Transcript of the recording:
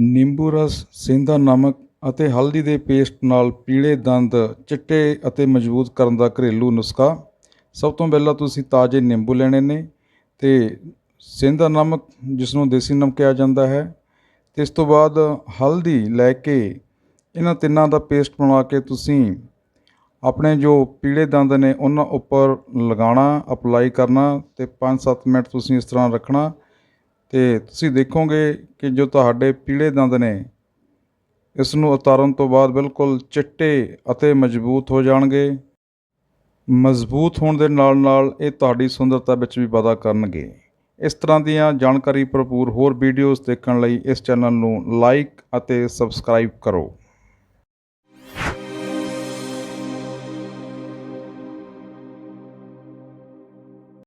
ਨਿੰਬੂ ਰਸ ਸੇਂਦਾ ਨਮਕ ਅਤੇ ਹਲਦੀ ਦੇ ਪੇਸਟ ਨਾਲ ਪੀਲੇ ਦੰਦ, ਚਿੱਟੇ ਅਤੇ ਮਜ਼ਬੂਤ ਕਰਨ ਦਾ ਘਰੇਲੂ ਨੁਸਖਾ। ਸਭ ਤੋਂ ਪਹਿਲਾਂ ਤੁਸੀਂ ਤਾਜ਼ੇ ਨਿੰਬੂ ਲੈਣੇ ਨੇ ਅਤੇ ਸੇਂਦਾ ਨਮਕ ਜਿਸ ਨੂੰ ਦੇਸੀ ਨਮਕ ਕਿਹਾ ਜਾਂਦਾ ਹੈ ਅਤੇ ਇਸ ਤੋਂ ਬਾਅਦ ਹਲਦੀ ਲੈ ਕੇ ਇਹਨਾਂ ਤਿੰਨਾਂ ਦਾ ਪੇਸਟ ਬਣਾ ਕੇ ਤੁਸੀਂ ਆਪਣੇ ਜੋ ਪੀਲੇ ਦੰਦ ਨੇ ਉਹਨਾਂ ਉੱਪਰ ਲਗਾਉਣਾ, ਅਪਲਾਈ ਕਰਨਾ ਅਤੇ 5-7 ਮਿੰਟ ਤੁਸੀਂ ਇਸ ਤਰ੍ਹਾਂ ਰੱਖਣਾ। ਅਤੇ ਤੁਸੀਂ ਦੇਖੋਗੇ ਕਿ ਜੋ ਤੁਹਾਡੇ ਪੀਲੇ ਦੰਦ ਨੇ ਇਸ ਨੂੰ ਉਤਾਰਨ ਤੋਂ ਬਾਅਦ ਬਿਲਕੁਲ ਚਿੱਟੇ ਅਤੇ ਮਜ਼ਬੂਤ ਹੋ ਜਾਣਗੇ। ਮਜ਼ਬੂਤ ਹੋਣ ਦੇ ਨਾਲ ਨਾਲ ਇਹ ਤੁਹਾਡੀ ਸੁੰਦਰਤਾ ਵਿੱਚ ਵੀ ਵਾਧਾ ਕਰਨਗੇ। ਇਸ ਤਰ੍ਹਾਂ ਦੀਆਂ ਜਾਣਕਾਰੀ ਭਰਪੂਰ ਹੋਰ ਵੀਡੀਓਜ਼ ਦੇਖਣ ਲਈ ਇਸ ਚੈਨਲ ਨੂੰ ਲਾਈਕ ਅਤੇ ਸਬਸਕ੍ਰਾਈਬ ਕਰੋ।